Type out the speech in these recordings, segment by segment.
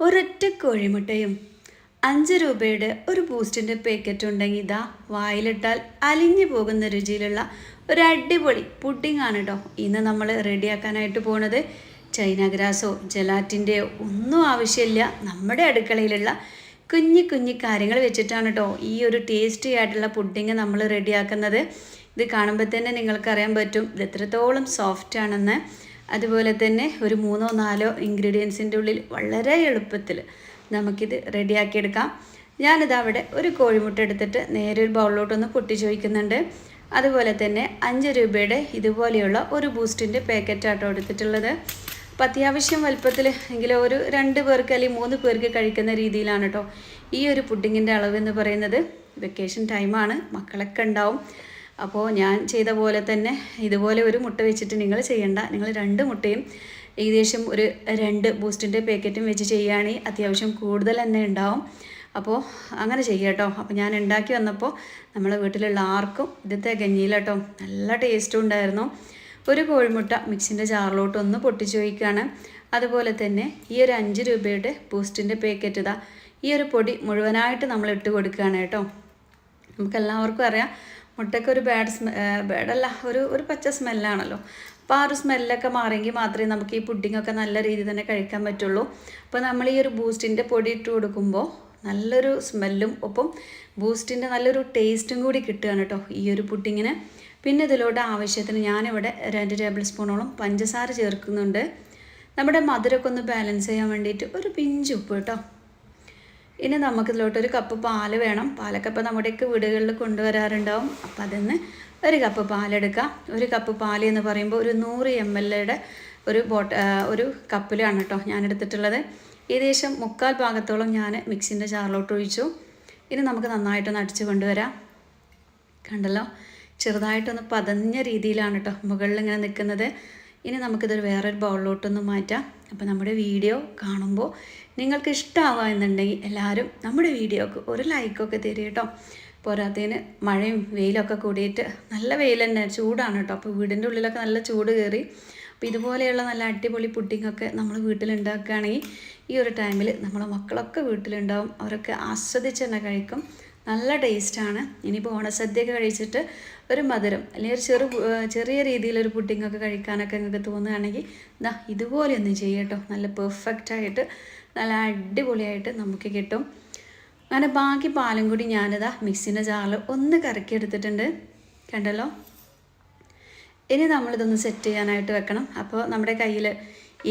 ഒരൊറ്റ കോഴിമുട്ടയും. അഞ്ച് രൂപയുടെ ഒരു ബൂസ്റ്റിന്റെ പാക്കറ്റ് ഉണ്ടെങ്കിൽ ഇതാ വായിലിട്ടാൽ അലിഞ്ഞു പോകുന്ന രുചിയിലുള്ള ഒരു അടിപൊളി പുഡിംഗ് ആണ് കേട്ടോ ഇന്ന് നമ്മൾ റെഡിയാക്കാനായിട്ട് പോണത് ചൈന ഗ്രാസോ ജലാറ്റിന്റെയോ ഒന്നും ആവശ്യമില്ല. നമ്മുടെ അടുക്കളയിലുള്ള കുഞ്ഞു കുഞ്ഞു കാര്യങ്ങൾ വെച്ചിട്ടാണ് കേട്ടോ ഈ ഒരു ടേസ്റ്റി ആയിട്ടുള്ള പുഡിങ് നമ്മൾ റെഡിയാക്കുന്നത്. ഇത് കാണുമ്പോൾ തന്നെ നിങ്ങൾക്കറിയാൻ പറ്റും ഇത് എത്രത്തോളം സോഫ്റ്റ് ആണെന്ന്. അതുപോലെ തന്നെ ഒരു മൂന്നോ നാലോ ഇൻഗ്രീഡിയൻസിന്റെ ഉള്ളിൽ വളരെ എളുപ്പത്തിൽ നമുക്കിത് റെഡിയാക്കിയെടുക്കാം. ഞാനിത് അവിടെ ഒരു കോഴിമുട്ട എടുത്തിട്ട് നേരെ ഒരു ബൗളിലോട്ടൊന്ന് പൊട്ടിച്ച് വയ്ക്കുന്നുണ്ട് അതുപോലെ തന്നെ അഞ്ച് രൂപയുടെ ഇതുപോലെയുള്ള ഒരു ബൂസ്റ്റിന്റെ പാക്കറ്റാട്ടോ എടുത്തിട്ടുള്ളത്. അപ്പം അത്യാവശ്യം വലുപ്പത്തിൽ എങ്കിലും ഒരു രണ്ട് പേർക്ക് അല്ലെങ്കിൽ മൂന്ന് പേർക്ക് കഴിക്കുന്ന രീതിയിലാണ് കേട്ടോ ഈ ഒരു പുഡിങ്ങിന്റെ അളവ് എന്ന് പറയുന്നത്. വെക്കേഷൻ ടൈമാണ് മക്കളൊക്കെ ഉണ്ടാവും. അപ്പോൾ ഞാൻ ചെയ്ത പോലെ തന്നെ ഇതുപോലെ ഒരു മുട്ട വെച്ചിട്ട് നിങ്ങൾ ചെയ്യണ്ട. നിങ്ങൾ രണ്ട് മുട്ടയും ഏകദേശം ഒരു രണ്ട് ബൂസ്റ്റിന്റെ പാക്കറ്റും വെച്ച് ചെയ്യുകയാണെങ്കിൽ അത്യാവശ്യം കൂടുതൽ തന്നെ ഉണ്ടാവും. അപ്പോൾ അങ്ങനെ ചെയ്യുക കേട്ടോ. അപ്പോൾ ഞാൻ ഉണ്ടാക്കി വന്നപ്പോൾ നമ്മളെ വീട്ടിലുള്ള ആർക്കും ഇത് തികഞ്ഞില്ല നല്ല ടേസ്റ്റും ഉണ്ടായിരുന്നു. ഒരു കോഴിമുട്ട മിക്സിന്റെ ജാറിലോട്ട് ഒന്ന് പൊട്ടിച്ച് വയ്ക്കുകയാണ് അതുപോലെ തന്നെ ഈ ഒരു അഞ്ച് രൂപയുടെ ബൂസ്റ്റിന്റെ പാക്കറ്റ് ഇതാ ഈ ഒരു പൊടി മുഴുവനായിട്ട് നമ്മൾ ഇട്ട് കൊടുക്കുകയാണ് കേട്ടോ. നമുക്കെല്ലാവർക്കും അറിയാം മുട്ടയ്ക്ക് ഒരു ബാഡ് സ്മെ ബാഡല്ല ഒരു ഒരു പച്ച സ്മെല്ലാണല്ലോ അപ്പോൾ ആ ഒരു സ്മെല്ലൊക്കെ മാറിയെങ്കിൽ മാത്രമേ നമുക്ക് ഈ പുഡിങ്ങൊക്കെ നല്ല രീതിയിൽ തന്നെ കഴിക്കാൻ പറ്റുള്ളൂ. അപ്പോൾ നമ്മൾ ഈ ഒരു ബൂസ്റ്റിന്റെ പൊടി ഇട്ട് കൊടുക്കുമ്പോൾ നല്ലൊരു സ്മെല്ലും ഒപ്പം ബൂസ്റ്റിന്റെ നല്ലൊരു ടേസ്റ്റും കൂടി കിട്ടുകയാണ് കേട്ടോ ഈ ഒരു പുഡിങ്ങിന് പിന്നെ ഇതിലോട്ട് ആവശ്യത്തിന് ഞാനിവിടെ രണ്ട് ടേബിൾ സ്പൂണോളം പഞ്ചസാര ചേർക്കുന്നുണ്ട്. നമ്മുടെ മധുരമൊക്കെ ഒന്ന് ബാലൻസ് ചെയ്യാൻ വേണ്ടിയിട്ട് ഒരു പിഞ്ച് ഉപ്പ് കേട്ടോ. ഇനി നമുക്കിതിലോട്ട് ഒരു കപ്പ് പാൽ വേണം. പാലൊക്കെ ഇപ്പോൾ നമ്മുടെയൊക്കെ വീടുകളിൽ കൊണ്ടുവരാറുണ്ടാവും. അപ്പം അതിന്ന് ഒരു കപ്പ് പാലെടുക്കാം. ഒരു കപ്പ് പാൽ എന്ന് പറയുമ്പോൾ ഒരു നൂറ് എം എൽ എയുടെ ഒരു ബോട്ട ഒരു കപ്പിലാണ് കേട്ടോ ഞാൻ എടുത്തിട്ടുള്ളത് ഏകദേശം മുക്കാൽ ഭാഗത്തോളം ഞാൻ മിക്സിന്റെ ജാറിലോട്ട് ഒഴിച്ചു. ഇനി നമുക്ക് നന്നായിട്ടൊന്ന് അടിച്ചു കൊണ്ടുവരാം. കണ്ടല്ലോ? ചെറുതായിട്ടൊന്ന് പതഞ്ഞ രീതിയിലാണ് കേട്ടോ മുകളിൽ ഇങ്ങനെ നിൽക്കുന്നത്. ഇനി നമുക്കിതൊരു വേറൊരു ബൗളിലോട്ടൊന്ന് മാറ്റാം. അപ്പോൾ നമ്മുടെ വീഡിയോ കാണുമ്പോൾ നിങ്ങൾക്ക് ഇഷ്ടമാവുക എന്നുണ്ടെങ്കിൽ എല്ലാവരും നമ്മുടെ വീഡിയോക്ക് ഒരു ലൈക്കൊക്കെ തരും കേട്ടോ. പോരാത്തതിന് മഴയും വെയിലൊക്കെ കൂടിയിട്ട് നല്ല വെയിൽ തന്നെ ചൂടാണ് കേട്ടോ. അപ്പോൾ വീടിന്റെ ഉള്ളിലൊക്കെ നല്ല ചൂട് കയറി. അപ്പോൾ ഇതുപോലെയുള്ള നല്ല അടിപൊളി പുഡിങ്ങൊക്കെ നമ്മൾ വീട്ടിലുണ്ടാക്കുകയാണെങ്കിൽ ഈ ഒരു ടൈമിൽ നമ്മളെ മക്കളൊക്കെ വീട്ടിലുണ്ടാവും. അവരൊക്കെ ആസ്വദിച്ച് തന്നെ കഴിക്കും. നല്ല ടേസ്റ്റാണ്. ഇനിയിപ്പോൾ ഓണസദ്യയൊക്കെ കഴിച്ചിട്ട് ഒരു മധുരം അല്ലെങ്കിൽ ഒരു ചെറു ചെറിയ രീതിയിലൊരു പുഡിങ്ങൊക്കെ കഴിക്കാനൊക്കെ നിങ്ങൾക്ക് തോന്നുകയാണെങ്കിൽ ഇതാ ഇതുപോലെ ഒന്ന് ചെയ്യട്ടോ. നല്ല പെർഫെക്റ്റായിട്ട് നല്ല അടിപൊളിയായിട്ട് നമുക്ക് കിട്ടും. അങ്ങനെ ബാക്കി പാലും കൂടി ഞാനിതാ മിക്സിന്റെ ജാറിൽ ഒന്ന് കറക്കി എടുത്തിട്ടുണ്ട് കണ്ടല്ലോ? ഇനി നമ്മളിതൊന്ന് സെറ്റ് ചെയ്യാനായിട്ട് വെക്കണം. അപ്പോൾ നമ്മുടെ കയ്യിൽ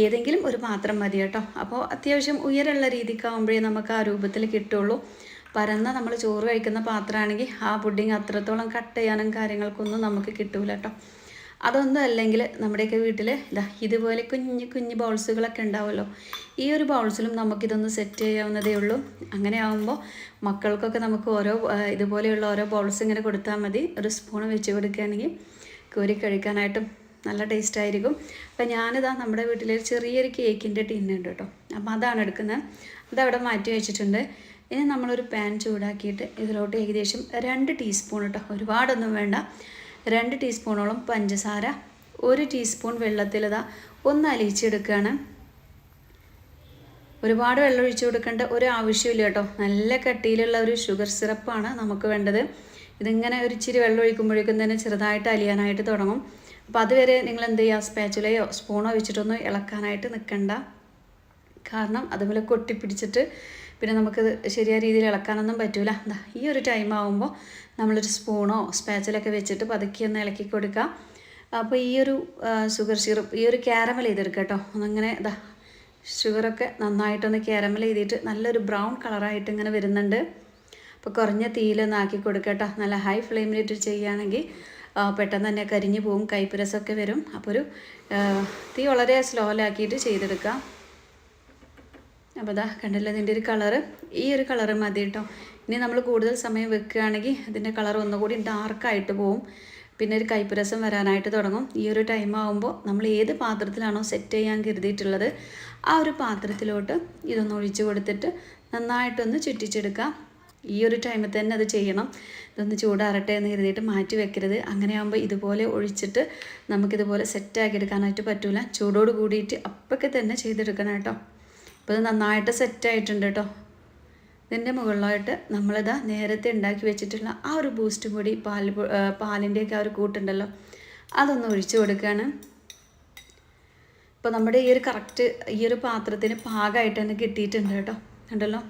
ഏതെങ്കിലും ഒരു പാത്രം മതി കേട്ടോ. അപ്പോൾ അത്യാവശ്യം ഉയരമുള്ള രീതിക്കാവുമ്പോഴേ നമുക്ക് ആ രൂപത്തിൽ കിട്ടുള്ളൂ പരന്ന നമ്മൾ ചോറ് കഴിക്കുന്ന പാത്രമാണെങ്കിൽ ആ പുഡിങ് അത്രത്തോളം കട്ട് ചെയ്യാനും കാര്യങ്ങൾക്കൊന്നും നമുക്ക് കിട്ടൂല കേട്ടോ. അതൊന്നും അല്ലെങ്കിൽ നമ്മുടെയൊക്കെ വീട്ടിൽ ഇതാ ഇതുപോലെ കുഞ്ഞു കുഞ്ഞു ബൗൾസുകളൊക്കെ ഉണ്ടാവുമല്ലോ. ഈ ഒരു ബൗൾസിലും നമുക്കിതൊന്ന് സെറ്റ് ചെയ്യാവുന്നതേ ഉള്ളൂ. അങ്ങനെ ആകുമ്പോൾ മക്കൾക്കൊക്കെ നമുക്ക് ഓരോ ഇതുപോലെയുള്ള ഓരോ ബൗൾസ് ഇങ്ങനെ കൊടുത്താൽ മതി. ഒരു സ്പൂൺ വെച്ച് കൊടുക്കുകയാണെങ്കിൽ കോരി കഴിക്കാനായിട്ടും നല്ല ടേസ്റ്റ് ആയിരിക്കും. അപ്പം ഞാനിതാ നമ്മുടെ വീട്ടിൽ ചെറിയൊരു കേക്കിന്റെ ടിന്നുണ്ട് കേട്ടോ. അപ്പോൾ അതാണ് എടുക്കുന്നത്. അതവിടെ മാറ്റി വെച്ചിട്ടുണ്ട്. ഇനി നമ്മളൊരു പാൻ ചൂടാക്കിയിട്ട് ഇതിലോട്ട് ഏകദേശം രണ്ട് ടീസ്പൂൺ കേട്ടോ ഒരുപാടൊന്നും വേണ്ട. രണ്ട് ടീസ്പൂണോളം പഞ്ചസാര ഒരു ടീസ്പൂൺ വെള്ളത്തിലിതാ ഒന്ന് അലിയിച്ചെടുക്കുകയാണ് ഒരുപാട് വെള്ളം ഒഴിച്ചു കൊടുക്കേണ്ട ഒരു ആവശ്യമില്ല കേട്ടോ. നല്ല കട്ടിയിലുള്ള ഒരു ഷുഗർ സിറപ്പാണ് നമുക്ക് വേണ്ടത്. ഇതിങ്ങനെ ഒരു ഇച്ചിരി വെള്ളം ഒഴിക്കുമ്പോഴേക്കും തന്നെ ചെറുതായിട്ട് അലിയാനായിട്ട് തുടങ്ങും. അപ്പോൾ അതുവരെ നിങ്ങൾ എന്ത് ചെയ്യുക സ്പാച്ചുലയോ സ്പൂണോ വെച്ചിട്ടൊന്നും ഇളക്കാനായിട്ട് നിൽക്കണ്ട കാരണം അതുപോലെ കൊട്ടിപ്പിടിച്ചിട്ട് പിന്നെ നമുക്ക് ശരിയായ രീതിയിൽ ഇളക്കാനൊന്നും പറ്റില്ല എന്താ ഈ ഒരു ടൈം ആകുമ്പോൾ നമ്മളൊരു സ്പൂണോ സ്പാച്ചിലൊക്കെ വെച്ചിട്ട് പതുക്കി ഒന്ന് ഇളക്കി കൊടുക്കാം. അപ്പോൾ ഈ ഒരു ഷുഗർ സിറപ്പ് ഈ ഒരു ക്യാരമൽ ചെയ്തെടുക്കുക കേട്ടോ ഒന്നിങ്ങനെ ഇതാ ഷുഗറൊക്കെ നന്നായിട്ടൊന്ന് ക്യാരമൽ ചെയ്തിട്ട് നല്ലൊരു ബ്രൗൺ കളറായിട്ട് ഇങ്ങനെ വരുന്നുണ്ട്. അപ്പോൾ കുറഞ്ഞ തീയിലൊന്ന് ആക്കി കൊടുക്കുക നല്ല ഹൈ ഫ്ലെയിമിലിട്ട് ചെയ്യുകയാണെങ്കിൽ പെട്ടെന്ന് തന്നെ കരിഞ്ഞു പോകും കൈപ്പുരസൊക്കെ വരും. അപ്പോൾ ഒരു തീ വളരെ സ്ലോയിലാക്കിയിട്ട് ചെയ്തെടുക്കാം. അപ്പോൾ ഇതാ കണ്ടല്ലോ ഇതിന്റെ ഒരു കളറ് ഈ ഒരു കളറ് മതി കേട്ടോ. ഇനി നമ്മൾ കൂടുതൽ സമയം വെക്കുകയാണെങ്കിൽ ഇതിന്റെ കളർ ഒന്നുകൂടി ഡാർക്കായിട്ട് പോവും. പിന്നെ ഒരു കൈപ്പുരസം വരാനായിട്ട് തുടങ്ങും. ഈ ഒരു ടൈം ആകുമ്പോൾ നമ്മൾ ഏത് പാത്രത്തിലാണോ സെറ്റ് ചെയ്യാൻ കരുതിയിട്ടുള്ളത് ആ ഒരു പാത്രത്തിലോട്ട് ഇതൊന്ന് ഒഴിച്ചു കൊടുത്തിട്ട് നന്നായിട്ടൊന്ന് ചുറ്റിച്ചെടുക്കാം ഈ ഒരു ടൈമിൽ തന്നെ അത് ചെയ്യണം. ഇതൊന്ന് ചൂടാറട്ടെ എന്ന് കരുതിയിട്ട് മാറ്റി വെക്കരുത്. അങ്ങനെ ആകുമ്പോൾ ഇതുപോലെ ഒഴിച്ചിട്ട് നമുക്കിതുപോലെ സെറ്റാക്കി എടുക്കാനായിട്ട് പറ്റില്ല ചൂടോട് കൂടിയിട്ട് അപ്പോഴൊക്കെ തന്നെ ചെയ്തെടുക്കണം കേട്ടോ. അപ്പോൾ ഇത് നന്നായിട്ട് സെറ്റായിട്ടുണ്ട് കേട്ടോ ഇതിന്റെ മുകളിലായിട്ട് നമ്മളിതാ നേരത്തെ ഉണ്ടാക്കി വെച്ചിട്ടുള്ള ആ ഒരു ബൂസ്റ്റും കൂടി പാൽ പാലിന്റെയൊക്കെ ആ ഒരു കൂട്ടുണ്ടല്ലോ. അതൊന്ന് ഒഴിച്ചു കൊടുക്കുകയാണ് ഇപ്പോൾ നമ്മുടെ ഈ ഒരു കറക്റ്റ് ഈ ഒരു പാത്രത്തിന് പാകമായിട്ട് തന്നെ കിട്ടിയിട്ടുണ്ട് കേട്ടോ ഉണ്ടല്ലോ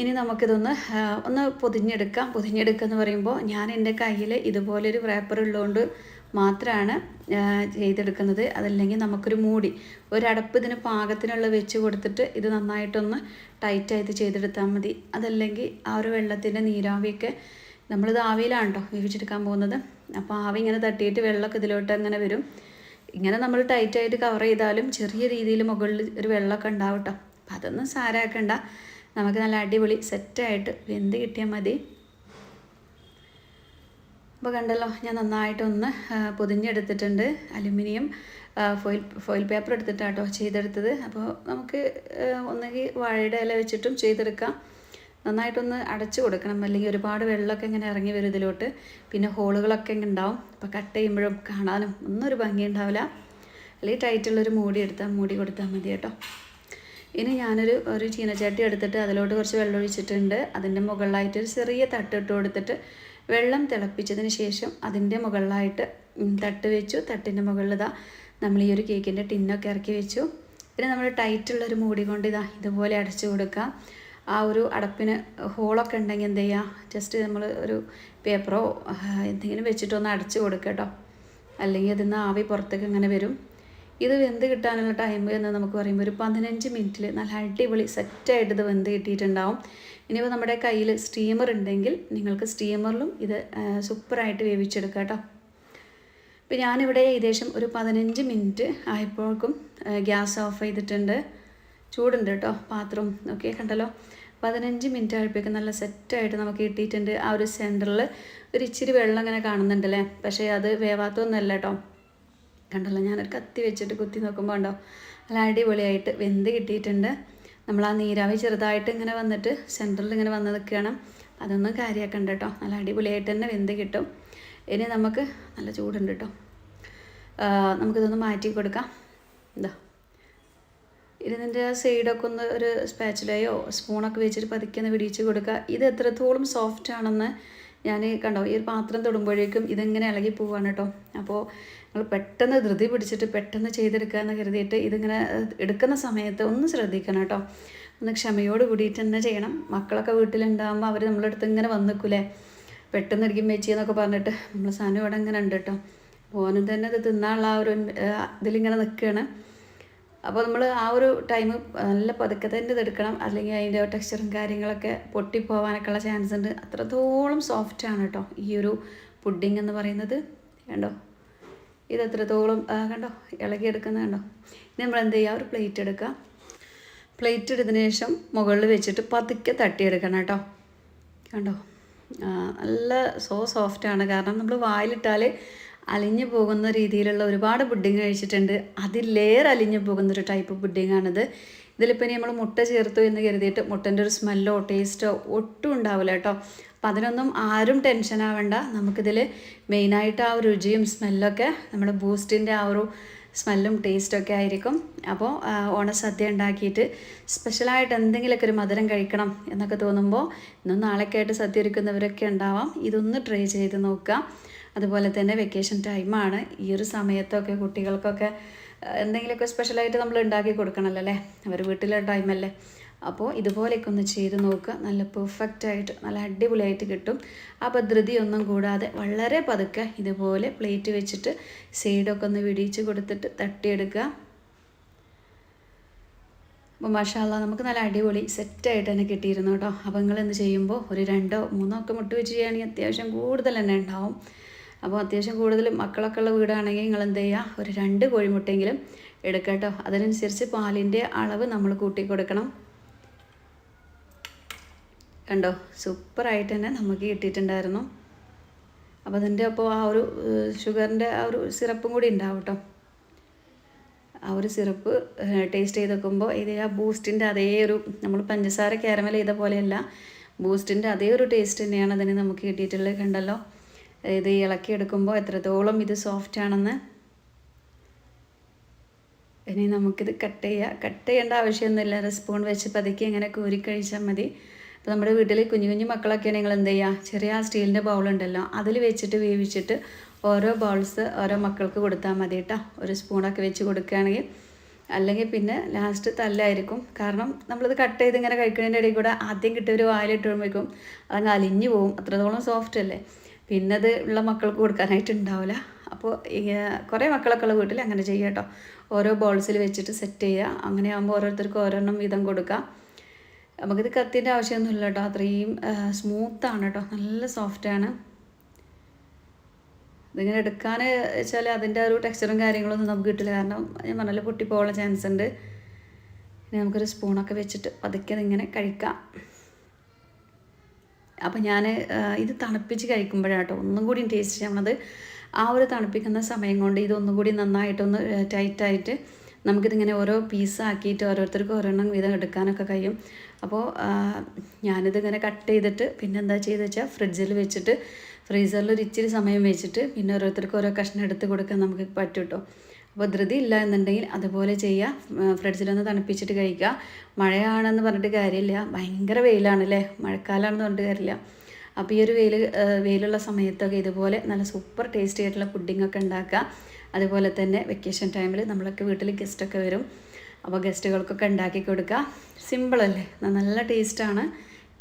ഇനി നമുക്കിതൊന്ന് ഒന്ന് പൊതിഞ്ഞെടുക്കാം. പൊതിഞ്ഞെടുക്കുക എന്ന് പറയുമ്പോൾ ഞാൻ എന്റെ കയ്യിൽ ഇതുപോലൊരു വേപ്പർ ഉള്ളതുകൊണ്ട് മാത്രമാണ് ചെയ്തെടുക്കുന്നത്. അതല്ലെങ്കിൽ നമുക്കൊരു മൂടി ഒരടപ്പ് ഇതിന് പാകത്തിനുള്ള വെച്ച് കൊടുത്തിട്ട് ഇത് നന്നായിട്ടൊന്ന് ടൈറ്റായിട്ട് ചെയ്തെടുത്താൽ മതി. അതല്ലെങ്കിൽ ആ ഒരു വെള്ളത്തിന്റെ നീരാവിയൊക്കെ നമ്മളിത് ആവിയിലാണ് കേട്ടോ വേവിച്ചെടുക്കാൻ പോകുന്നത്. അപ്പോൾ ആവി ഇങ്ങനെ തട്ടിയിട്ട് വെള്ളമൊക്കെ ഇതിലോട്ട് അങ്ങനെ വരും. ഇങ്ങനെ നമ്മൾ ടൈറ്റായിട്ട് കവർ ചെയ്താലും ചെറിയ രീതിയിൽ മുകളിൽ ഒരു വെള്ളമൊക്കെ ഉണ്ടാവും കേട്ടോ. അപ്പം അതൊന്നും സാരാക്കണ്ട നമുക്ക് നല്ല അടിപൊളി സെറ്റായിട്ട് വെന്ത് കിട്ടിയാൽ മതി. അപ്പോൾ കണ്ടല്ലോ ഞാൻ നന്നായിട്ടൊന്ന് പൊതിഞ്ഞെടുത്തിട്ടുണ്ട് അലുമിനിയം ഫോയിൽ ഫോയിൽ പേപ്പർ എടുത്തിട്ടാട്ടോ ചെയ്തെടുത്തത്. അപ്പോൾ നമുക്ക് ഒന്നുകിൽ വാഴയുടെ ഇല വെച്ചിട്ടും ചെയ്തെടുക്കാം. നന്നായിട്ടൊന്ന് അടച്ചു കൊടുക്കണം. അല്ലെങ്കിൽ ഒരുപാട് വെള്ളമൊക്കെ ഇങ്ങനെ ഇറങ്ങി വരും ഇതിലോട്ട്. പിന്നെ ഹോളുകളൊക്കെ ഇങ്ങനെ ഉണ്ടാവും. അപ്പോൾ കട്ട് ചെയ്യുമ്പോഴും കാണാനും ഒന്നും ഒരു ഭംഗി ഉണ്ടാവില്ല. അല്ലെങ്കിൽ ടൈറ്റുള്ളൊരു മൂടി എടുത്താൽ മൂടി കൊടുത്താൽ മതി കേട്ടോ. ഇനി ഞാനൊരു ഒരു ചീനച്ചട്ടി എടുത്തിട്ട് അതിലോട്ട് കുറച്ച് വെള്ളം ഒഴിച്ചിട്ടുണ്ട്. അതിന്റെ മുകളിലായിട്ട് ഒരു ചെറിയ തട്ടിട്ട് കൊടുത്തിട്ട് വെള്ളം തിളപ്പിച്ചതിന് ശേഷം അതിന്റെ മുകളിലായിട്ട് തട്ട് വെച്ചു. തട്ടിന്റെ മുകളിൽ ഇതാ നമ്മൾ ഈ ഒരു കേക്കിന്റെ ടിന്നൊക്കെ ഇറക്കി വെച്ചു. പിന്നെ നമ്മൾ ടൈറ്റുള്ളൊരു മൂടി കൊണ്ട് ഇതാ ഇതുപോലെ അടച്ചു കൊടുക്കാം ആ ഒരു അടപ്പിന് ഹോളൊക്കെ ഉണ്ടെങ്കിൽ എന്ത് ചെയ്യുക? ജസ്റ്റ് നമ്മൾ ഒരു പേപ്പറോ എന്തെങ്കിലും വെച്ചിട്ടൊന്ന് അടച്ചു കൊടുക്കുക കേട്ടോ. അല്ലെങ്കിൽ അതിൽ നിന്ന് ആവി പുറത്തേക്ക് ഇങ്ങനെ വരും. ഇത് വെന്ത് കിട്ടാനുള്ള ടൈം എന്ന് നമുക്ക് പറയുമ്പോൾ ഒരു പതിനഞ്ച് മിനിറ്റിൽ നല്ല അടിപൊളി സെറ്റായിട്ട് ഇത് വെന്ത് കിട്ടിയിട്ടുണ്ടാവും. ഇനിയിപ്പോൾ നമ്മുടെ കയ്യിൽ സ്റ്റീമർ ഉണ്ടെങ്കിൽ നിങ്ങൾക്ക് സ്റ്റീമറിലും ഇത് സൂപ്പറായിട്ട് വേവിച്ചെടുക്കാം കേട്ടോ. ഇപ്പോൾ ഞാനിവിടെ ഏകദേശം ഒരു പതിനഞ്ച് മിനിറ്റ് ആയപ്പോഴേക്കും ഗ്യാസ് ഓഫ് ചെയ്തിട്ടുണ്ട്. ചൂടുണ്ട് കേട്ടോ പാത്രം ഓക്കെ കണ്ടല്ലോ. പതിനഞ്ച് മിനിറ്റ് ആയപ്പോഴേക്കും നല്ല സെറ്റായിട്ട് നമുക്ക് കിട്ടിയിട്ടുണ്ട്. ആ ഒരു സെന്ററിൽ ഒരു ഇച്ചിരി വെള്ളം ഇങ്ങനെ കാണുന്നുണ്ടല്ലേ? പക്ഷേ അത് വേവാത്തൊന്നുമല്ല കേട്ടോ. കണ്ടല്ലോ ഞാനൊരു കത്തി വെച്ചിട്ട് കുത്തി നോക്കുമ്പോൾ ഉണ്ടോ നല്ല അടിപൊളിയായിട്ട് വെന്ത് കിട്ടിയിട്ടുണ്ട്. നമ്മൾ ആ നീരാവി ചെറുതായിട്ട് ഇങ്ങനെ വന്നിട്ട് സെന്ററിൽ ഇങ്ങനെ വന്ന് നിൽക്കുകയാണ് അതൊന്നും കാര്യമാക്കണ്ട കേട്ടോ നല്ല അടിപൊളിയായിട്ട് തന്നെ വെന്ത് കിട്ടും. ഇനി നമുക്ക് നല്ല ചൂടുണ്ട് കേട്ടോ നമുക്കിതൊന്ന് മാറ്റി കൊടുക്കാം. എന്താ ഇതിന്റെ സൈഡൊക്കെ ഒന്ന് ഒരു സ്പാച്ചിലയോ സ്പൂണൊക്കെ വെച്ചിട്ട് പതുക്കെ ഒന്ന് പിടിച്ച് കൊടുക്കുക ഇത് എത്രത്തോളം സോഫ്റ്റ് ആണെന്ന് ഞാൻ കണ്ടോ ഈ ഒരു പാത്രം തൊടുമ്പോഴേക്കും ഇതിങ്ങനെ ഇളകി പോവാണ് കേട്ടോ. അപ്പോൾ നിങ്ങൾ പെട്ടെന്ന് ധൃതി പിടിച്ചിട്ട് പെട്ടെന്ന് ചെയ്തെടുക്കുക എന്ന് കരുതിയിട്ട് ഇതിങ്ങനെ എടുക്കുന്ന സമയത്ത് ഒന്ന് ശ്രദ്ധിക്കണം കേട്ടോ. ഒന്ന് ക്ഷമയോട് കൂടിയിട്ട് തന്നെ ചെയ്യണം. മക്കളൊക്കെ വീട്ടിലുണ്ടാകുമ്പോൾ അവർ നമ്മളെ അടുത്ത് ഇങ്ങനെ വന്നിക്കൂലേ? പെട്ടെന്ന് ഇരിക്കും വെച്ചി എന്നൊക്കെ പറഞ്ഞിട്ട് നമ്മൾ സാധനം ഇവിടെ ഇങ്ങനെ ഉണ്ട് കേട്ടോ. ഓനും തന്നെ ഇത് തിന്നാനുള്ള ആ ഒരു ഇതിലിങ്ങനെ നിൽക്കുകയാണ് അപ്പോൾ നമ്മൾ ആ ഒരു ടൈം നല്ല പതുക്കെ തന്നെ ഇതെടുക്കണം അല്ലെങ്കിൽ അതിന്റെ ടെക്സ്ചറും കാര്യങ്ങളൊക്കെ പൊട്ടിപ്പോവാനൊക്കെ ഉള്ള ചാൻസ് ഉണ്ട്. അത്രത്തോളം സോഫ്റ്റ് ആണ് കേട്ടോ ഈ ഒരു പുഡിംഗ് എന്ന് പറയുന്നത്. കണ്ടോ? ഇത് എത്രത്തോളം കണ്ടോ? ഇളകിയെടുക്കുന്നത് കണ്ടോ? ഇനി നമ്മൾ എന്ത് ചെയ്യുക ഒരു പ്ലേറ്റ് എടുക്കുക. പ്ലേറ്റ് എടുത്തതിന് ശേഷം മുകളിൽ വെച്ചിട്ട് പതുക്കെ തട്ടിയെടുക്കണം കേട്ടോ. കണ്ടോ? നല്ല സോ സോഫ്റ്റാണ് കാരണം നമ്മൾ വായിലിട്ടാൽ അലിഞ്ഞു പോകുന്ന രീതിയിലുള്ള ഒരുപാട് പുഡിങ് കഴിച്ചിട്ടുണ്ട്. അതിലേറെ അലിഞ്ഞു പോകുന്ന ഒരു ടൈപ്പ് പുഡിങ്ങാണിത് ഇതിലിപ്പോൾ ഇനി നമ്മൾ മുട്ട ചേർത്തു എന്ന് കരുതിയിട്ട് മുട്ടന്റെ ഒരു സ്മെല്ലോ ടേസ്റ്റോ ഒട്ടും ഉണ്ടാവില്ല കേട്ടോ. അപ്പം അതിനൊന്നും ആരും ടെൻഷൻ ആവേണ്ട. നമുക്കിതിൽ മെയിനായിട്ട് ആ രുചിയും സ്മെല്ലൊക്കെ നമ്മുടെ ബൂസ്റ്റിന്റെ ആ ഒരു സ്മെല്ലും ടേസ്റ്റൊക്കെ ആയിരിക്കും. അപ്പോൾ ഓണ ഓണസദ്യ ഉണ്ടാക്കിയിട്ട് സ്പെഷ്യലായിട്ട് എന്തെങ്കിലുമൊക്കെ ഒരു മധുരം കഴിക്കണം എന്നൊക്കെ തോന്നുമ്പോൾ ഇന്നും നാളെയൊക്കെ ആയിട്ട് സദ്യ ഒരുക്കുന്നവരൊക്കെ ഉണ്ടാവാം. ഇതൊന്ന് ട്രൈ ചെയ്ത് നോക്കുക. അതുപോലെ തന്നെ വെക്കേഷൻ ടൈമാണ് ഈ ഒരു സമയത്തൊക്കെ കുട്ടികൾക്കൊക്കെ എന്തെങ്കിലുമൊക്കെ സ്പെഷ്യലായിട്ട് നമ്മൾ ഉണ്ടാക്കി കൊടുക്കണമല്ലോ അല്ലേ? അവർ വീട്ടിലെ ടൈമല്ലേ അപ്പോൾ ഇതുപോലെയൊക്കെ ഒന്ന് ചെയ്ത് നോക്കുക നല്ല പെർഫെക്റ്റ് ആയിട്ട് നല്ല അടിപൊളിയായിട്ട് കിട്ടും. അപ്പോൾ ധൃതിയൊന്നും കൂടാതെ വളരെ പതുക്കെ ഇതുപോലെ പ്ലേറ്റ് വെച്ചിട്ട് സൈഡൊക്കെ ഒന്ന് വിടിയിച്ച് കൊടുത്തിട്ട് തട്ടിയെടുക്കുക. അപ്പോൾ മഷാല്ല നമുക്ക് നല്ല അടിപൊളി സെറ്റായിട്ട് തന്നെ കിട്ടിയിരുന്നു കേട്ടോ. അപ്പോൾ നിങ്ങൾ എന്ന് ചെയ്യുമ്പോൾ ഒരു രണ്ടോ മൂന്നോ ഒക്കെ മുട്ട് വെച്ച് ചെയ്യുകയാണെങ്കിൽ അത്യാവശ്യം കൂടുതൽ തന്നെ ഉണ്ടാവും. അപ്പോൾ അത്യാവശ്യം കൂടുതൽ മക്കളൊക്കെ ഉള്ള വീടാണെങ്കിൽ നിങ്ങൾ എന്ത് ചെയ്യുക? ഒരു രണ്ട് കോഴിമുട്ടെങ്കിലും എടുക്കാം കേട്ടോ. അതിനനുസരിച്ച് പാലിന്റെ അളവ് നമ്മൾ കൂട്ടി കൊടുക്കണം. കണ്ടോ? സൂപ്പറായിട്ട് തന്നെ നമുക്ക് കിട്ടിയിട്ടുണ്ടായിരുന്നു. അപ്പോൾ അതിന്റെ അപ്പോൾ ആ ഒരു ഷുഗറിന്റെ ആ ഒരു സിറപ്പും കൂടി ഉണ്ടാവും കേട്ടോ ആ ഒരു സിറപ്പ് ടേസ്റ്റ് ചെയ്ത് നോക്കുമ്പോൾ ഇത് ആ ബൂസ്റ്റിന്റെ അതേ ഒരു നമ്മൾ പഞ്ചസാര കാരമൽ ചെയ്ത പോലെയല്ല. ബൂസ്റ്റിന്റെ അതേ ഒരു ടേസ്റ്റ് തന്നെയാണ് അതിന് നമുക്ക് കിട്ടിയിട്ടുള്ളത് കണ്ടല്ലോ. ഇത് ഇളക്കിയെടുക്കുമ്പോൾ എത്രത്തോളം ഇത് സോഫ്റ്റ് ആണെന്ന്. ഇനി നമുക്കിത് കട്ട് ചെയ്യാം. കട്ട് ചെയ്യേണ്ട ആവശ്യമൊന്നുമില്ല. സ്പൂൺ വെച്ച് പതുക്കി ഇങ്ങനെ കോരി കഴിച്ചാൽ മതി. അപ്പോൾ നമ്മുടെ വീട്ടിൽ കുഞ്ഞു കുഞ്ഞു മക്കളൊക്കെ നിങ്ങൾ എന്ത് ചെയ്യുക? ചെറിയ ആ സ്റ്റീലിന്റെ ബൗളുണ്ടല്ലോ അതിൽ വെച്ചിട്ട് വേവിച്ചിട്ട് ഓരോ ബൗൾസ് ഓരോ മക്കൾക്ക് കൊടുത്താൽ മതി കേട്ടോ. ഒരു സ്പൂണൊക്കെ വെച്ച് കൊടുക്കുകയാണെങ്കിൽ. അല്ലെങ്കിൽ പിന്നെ ലാസ്റ്റ് തല്ലായിരിക്കും. കാരണം നമ്മളിത് കട്ട് ചെയ്ത് ഇങ്ങനെ കഴിക്കുന്നതിന്റെ ഇടയിൽ കൂടെ ആദ്യം കിട്ടിയ ഒരു വായിലിട്ട് വരുമ്പോഴേക്കും അതങ്ങ് അലിഞ്ഞു പോകും. അത്രത്തോളം സോഫ്റ്റ് അല്ലേ? പിന്നെ അത് ഉള്ള മക്കൾക്ക് കൊടുക്കാനായിട്ട് ഉണ്ടാവില്ല. അപ്പോൾ കുറേ മക്കളൊക്കെ ഉള്ള വീട്ടിൽ അങ്ങനെ ചെയ്യാം കേട്ടോ. ഓരോ ബോൾസിൽ വെച്ചിട്ട് സെറ്റ് ചെയ്യുക. അങ്ങനെ ആകുമ്പോൾ ഓരോരുത്തർക്കും വീതം കൊടുക്കാം നമുക്കിത് കത്തിന്റെ ആവശ്യമൊന്നുമില്ല കേട്ടോ. അത്രയും സ്മൂത്താണ് കേട്ടോ. നല്ല സോഫ്റ്റാണ് ഇതിങ്ങനെ എടുക്കാൻ വെച്ചാൽ അതിന്റെ ഒരു ടെക്സ്ചറും കാര്യങ്ങളൊന്നും നമുക്ക് കിട്ടില്ല. കാരണം ഞാൻ പറഞ്ഞല്ലോ പൊട്ടിപ്പോകാനുള്ള ചാൻസ് ഉണ്ട്. ഇനി നമുക്കൊരു സ്പൂണൊക്കെ വെച്ചിട്ട് പതുക്കെ ഇങ്ങനെ കഴിക്കാം. അപ്പം ഞാൻ ഇത് തണുപ്പിച്ച് കഴിക്കുമ്പോഴാട്ടോ ഒന്നും കൂടി ടേസ്റ്റ് ചെയ്യണത് ആ ഒരു തണുപ്പിക്കുന്ന സമയം കൊണ്ട് ഇതൊന്നും കൂടി നന്നായിട്ടൊന്ന് ടൈറ്റായിട്ട് നമുക്കിതിങ്ങനെ ഓരോ പീസ് പീസാക്കിയിട്ട് ഓരോരുത്തർക്കും ഓരോണ്ണം വീതം എടുക്കാനൊക്കെ കഴിയും. അപ്പോൾ ഞാനിതിങ്ങനെ കട്ട് ചെയ്തിട്ട് പിന്നെ എന്താ ചെയ്തെന്ന് വെച്ചാൽ ഫ്രിഡ്ജിൽ വെച്ചിട്ട് ഫ്രീസറിൽ ഒരു ഇച്ചിരി സമയം വെച്ചിട്ട് പിന്നെ ഓരോരുത്തർക്കും ഓരോ കഷ്ണം എടുത്ത് കൊടുക്കാൻ നമുക്ക് പറ്റും കേട്ടോ അപ്പോൾ ധൃതി ഇല്ല എന്നുണ്ടെങ്കിൽ അതുപോലെ ചെയ്യുക ഫ്രിഡ്ജിലൊന്ന് തണുപ്പിച്ചിട്ട് കഴിക്കുക. മഴയാണെന്ന് പറഞ്ഞിട്ട് കാര്യമില്ല. ഭയങ്കര വെയിലാണല്ലേ? മഴക്കാലമാണെന്ന് പറഞ്ഞിട്ട് കാര്യമില്ല. അപ്പോൾ ഈ ഒരു വെയിൽ വെയിലുള്ള സമയത്തൊക്കെ ഇതുപോലെ നല്ല സൂപ്പർ ടേസ്റ്റി ആയിട്ടുള്ള പുഡിങ്ങൊക്കെ ഉണ്ടാക്കുക. അതുപോലെ തന്നെ വെക്കേഷൻ ടൈമിൽ നമ്മളൊക്കെ വീട്ടിൽ ഗസ്റ്റൊക്കെ വരും. അപ്പോൾ ഗസ്റ്റുകൾക്കൊക്കെ ഉണ്ടാക്കി കൊടുക്കുക. സിമ്പിളല്ലേ നല്ല ടേസ്റ്റാണ്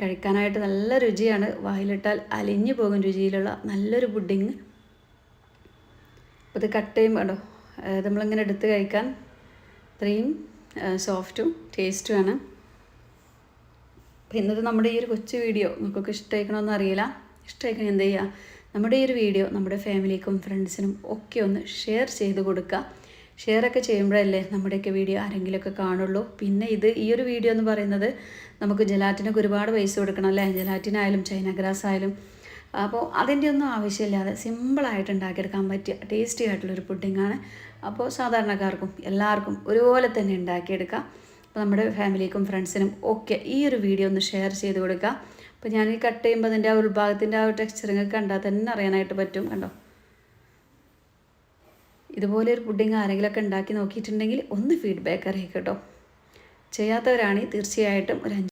കഴിക്കാനായിട്ട് നല്ല രുചിയാണ്. വായിലിട്ടാൽ അലിഞ്ഞു പോകും രുചിയിലുള്ള നല്ലൊരു പുഡിങ് അപ്പോൾ ഇത് കട്ട് ചെയ്യുമ്പോൾ നമ്മളിങ്ങനെ എടുത്ത് കഴിക്കാൻ ഇത്രയും സോഫ്റ്റും ടേസ്റ്റുമാണ് അപ്പോൾ ഇന്നത്തെ നമ്മുടെ ഈ ഒരു കൊച്ചു വീഡിയോ നിങ്ങൾക്കൊക്കെ ഇഷ്ടമായിക്കണമെന്ന് അറിയില്ല. ഇഷ്ടമായിക്കണം എന്ത് ചെയ്യുക നമ്മുടെ ഈ ഒരു വീഡിയോ നമ്മുടെ ഫാമിലിക്കും ഫ്രണ്ട്സിനും ഒക്കെ ഒന്ന് ഷെയർ ചെയ്ത് കൊടുക്കുക ഷെയറൊക്കെ ചെയ്യുമ്പോഴല്ലേ നമ്മുടെയൊക്കെ വീഡിയോ ആരെങ്കിലുമൊക്കെ കാണുള്ളൂ. പിന്നെ ഇത് ഈ ഒരു വീഡിയോ എന്ന് പറയുന്നത് നമുക്ക് ജലാറ്റിനൊക്കെ ഒരുപാട് പൈസ കൊടുക്കണം അല്ലേ? ജലാറ്റിനായാലും ചൈന ഗ്രാസ് ആയാലും അപ്പോൾ അതിന്റെ ഒന്നും ആവശ്യമില്ലാതെ സിമ്പിളായിട്ട് ഉണ്ടാക്കിയെടുക്കാൻ പറ്റിയ ടേസ്റ്റി ആയിട്ടുള്ളൊരു പുഡിങ്ങാണ്. അപ്പോൾ സാധാരണക്കാർക്കും എല്ലാവർക്കും ഒരുപോലെ തന്നെ ഉണ്ടാക്കിയെടുക്കാം. അപ്പോൾ നമ്മുടെ ഫാമിലിക്കും ഫ്രണ്ട്സിനും ഒക്കെ ഈ ഒരു വീഡിയോ ഒന്ന് ഷെയർ ചെയ്ത് കൊടുക്കുക. അപ്പോൾ ഞാൻ ഈ കട്ട് ചെയ്യുമ്പോൾ അതിന്റെ ആ ഉൾഭാഗത്തിന്റെ ആ ഒരു ടെക്സ്ചറിങ് കണ്ടാൽ തന്നെ അറിയാനായിട്ട് പറ്റും കണ്ടോ? ഇതുപോലെ ഒരു പുഡിങ് ആരെങ്കിലുമൊക്കെ ഉണ്ടാക്കി നോക്കിയിട്ടുണ്ടെങ്കിൽ ഒന്ന് ഫീഡ്ബാക്ക് അറിയിക്കട്ടോ ചെയ്യാത്തവരാണെങ്കിൽ തീർച്ചയായിട്ടും ഒരു